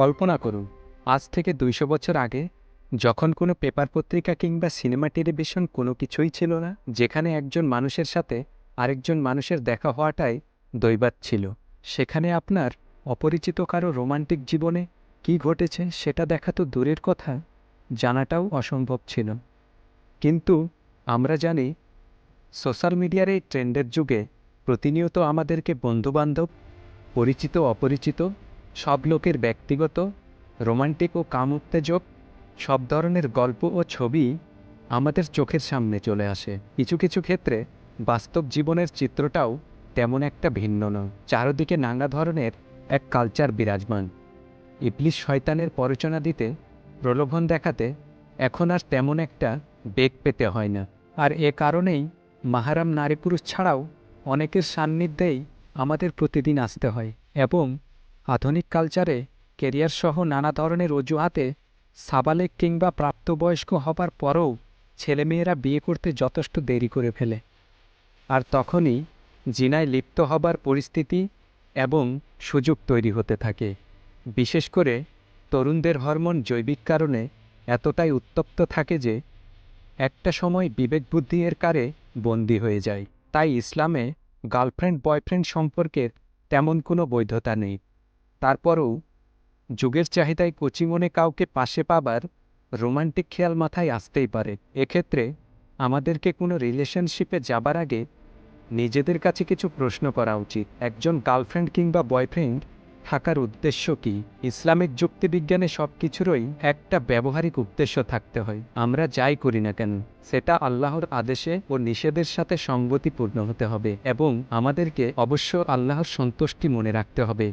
কল্পনা করুন, আজ থেকে দুইশো বছর আগে যখন কোনো পেপার পত্রিকা কিংবা সিনেমা টেলিভিশন কোনো কিছুই ছিল না, যেখানে একজন মানুষের সাথে আরেকজন মানুষের দেখা হওয়াটাই দৈবাত ছিল। সেখানে আপনার অপরিচিত কারও রোমান্টিক জীবনে কি ঘটেছে সেটা দেখা তো দূরের কথা, জানাটাও অসম্ভব ছিল। কিন্তু আমরা জানি, সোশ্যাল মিডিয়ার এই ট্রেন্ডের যুগে প্রতিনিয়ত আমাদেরকে বন্ধুবান্ধব, পরিচিত, অপরিচিত সব লোকের ব্যক্তিগত, রোমান্টিক ও কাম উত্তেজক সব ধরনের গল্প ও ছবি আমাদের চোখের সামনে চলে আসে। কিছু কিছু ক্ষেত্রে বাস্তব জীবনের চিত্রটাও তেমন একটা ভিন্ন নয়। চারদিকে নানা ধরনের এক কালচার বিরাজমান। ইবলিশ শয়তানের পরচনা দিতে, প্রলোভন দেখাতে এখন আর তেমন একটা বেগ পেতে হয় না। আর এ কারণেই মাহারাম নারী পুরুষ ছাড়াও অনেকের সান্নিধ্যেই আমাদের প্রতিদিন আসতে হয়। এবং আধুনিক কালচারে কেরিয়ার সহ নানা ধরনের অজুহাতে সাবালেক কিংবা প্রাপ্তবয়স্ক হবার পরও ছেলেমেয়েরা বিয়ে করতে যথেষ্ট দেরি করে ফেলে। আর তখনই জিনায় লিপ্ত হবার পরিস্থিতি এবং সুযোগ তৈরি হতে থাকে। বিশেষ করে তরুণদের হরমোন জৈবিক কারণে এতটাই উত্তপ্ত থাকে যে একটা সময় বিবেক বুদ্ধি এর কারে বন্দী হয়ে যায়। তাই ইসলামে গার্লফ্রেন্ড বয়ফ্রেন্ড সম্পর্কের তেমন কোনো বৈধতা নেই। তারপরও, যুগের চাহিদায় কচি মনে কাউকে পাশে পাবার রোমান্টিক খেয়াল মাথায় আসতেই পারে। এক্ষেত্রে, আমাদেরকে কোনো রিলেশনশিপে যাবার আগে নিজেদের কাছে কিছু প্রশ্ন করা উচিত। একজন গার্লফ্রেন্ড কিংবা বয়ফ্রেন্ড থাকার উদ্দেশ্য কি? ইসলামিক যুক্তিবিজ্ঞানে সব কিছুরই একটা ব্যবহারিক উদ্দেশ্য থাকতে হয়। আমরা যাই করি না কেন, সেটা আল্লাহর আদেশে ও নিষেধের সাথে সঙ্গতিপূর্ণ হতে হবে এবং আমাদেরকে অবশ্য আল্লাহর সন্তুষ্টি মনে রাখতে হবে।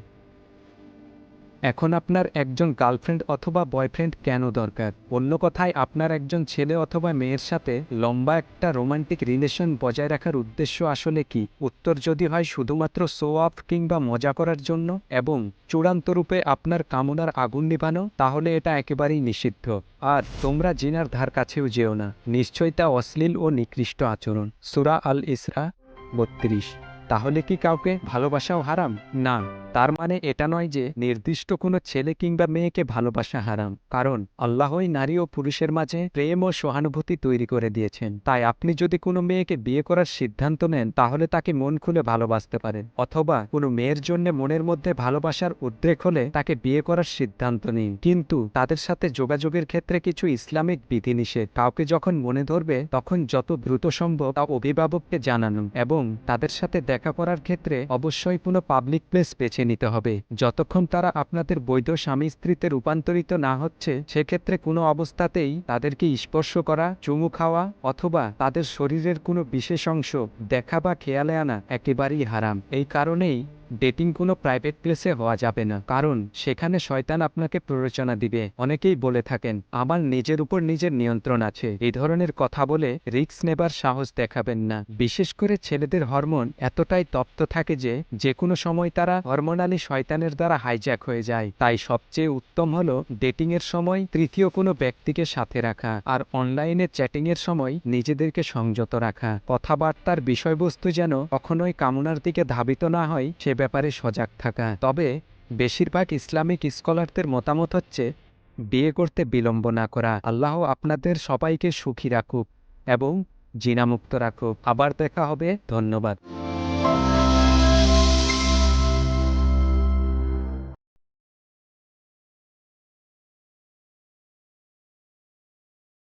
এখন আপনার একজন গার্লফ্রেন্ড অথবা বয়ফ্রেন্ড কেন দরকার? অন্য কথায়, আপনার একজন ছেলে অথবা মেয়ের সাথে লম্বা একটা রোমান্টিক রিলেশন বজায় রাখার উদ্দেশ্য আসলে কি? উত্তর যদি হয়, শুধুমাত্র শো অফ কিংবা মজা করার জন্য এবং চূড়ান্ত রূপে আপনার কামনার আগুন নিভানো, তাহলে এটা একেবারেই নিষিদ্ধ। আর তোমরা জিনার ধার কাছেও যেও না। নিশ্চয়ই তা অশ্লীল ও নিকৃষ্ট আচরণ। সুরা আল ইসরা বত্রিশ। তাহলে কি কাউকে ভালোবাসাও হারাম? না, তার মানে এটা নয় যে নির্দিষ্ট কোনো ছেলে কিংবা মেয়েকে ভালোবাসা হারাম। কারণ আল্লাহই নারী ও পুরুষের মাঝে প্রেম ও সহানুভূতি তৈরি করে দিয়েছেন। তাই আপনি যদি কোনো মেয়েকে বিয়ে করার সিদ্ধান্ত নেন, তাহলে তাকে মন খুলে ভালোবাসতে পারেন। অথবা কোনো মেয়ের জন্য মনের মধ্যে ভালোবাসার উদ্রেক হলে তাকে বিয়ে করার সিদ্ধান্ত নিন। কিন্তু তাদের সাথে যোগাযোগের ক্ষেত্রে কিছু ইসলামিক বিধিনিষেধ। কাউকে যখন মনে ধরবে, তখন যত দ্রুত সম্ভব তা অভিভাবককে জানানো এবং তাদের সাথে দেখা করার ক্ষেত্রে অবশ্যই কোনো পাবলিক প্লেস বেছে নিতে হবে। যতক্ষণ তারা আপনাদের বৈধ স্বামী স্ত্রীতে রূপান্তরিত না হচ্ছে, সেক্ষেত্রে কোনো অবস্থাতেই তাদেরকে স্পর্শ করা, চুমু খাওয়া অথবা তাদের শরীরের কোনো বিশেষ অংশ দেখা বা খেয়ালে আনা একেবারেই হারাম। এই কারণেই ডেটিং কোনো প্রাইভেট প্লেসে হওয়া যাবে না। কারণ, সেখানে শয়তান আপনাকে প্ররোচনা দিবে। অনেকেই বলে থাকেন, আমার নিজের উপর নিজের নিয়ন্ত্রণ আছে। এই ধরনের কথা বলে রিস্ক নেবার সাহস দেখাবেন না। বিশেষ করে ছেলেদের হরমোন এতটাই তপ্ত থাকে যে যে কোনো সময় তারা হরমোনালি শয়তানের দ্বারা হাইজ্যাক হয়ে যায়। তাই সবচেয়ে উত্তম হলো ডেটিং এর সময় তৃতীয় কোনো ব্যক্তিকে সাথে রাখা আর অনলাইনে চ্যাটিং এর সময় নিজেদেরকে সংযত রাখা। কথাবার্তার বিষয়বস্তু যেন কখনোই কামনার দিকে ধাবিত না হয়, সে ব্যাপারে সজাগ থাকা। তবে, বেশিরভাগ ইসলামিক স্কলারদের মতামত হচ্ছে, বিয়ে করতে বিলম্ব না করা। আল্লাহ আপনাদের সবাইকে সুখী রাখুক এবং জিনামুক্ত রাখুক। আবার দেখা হবে। ধন্যবাদ।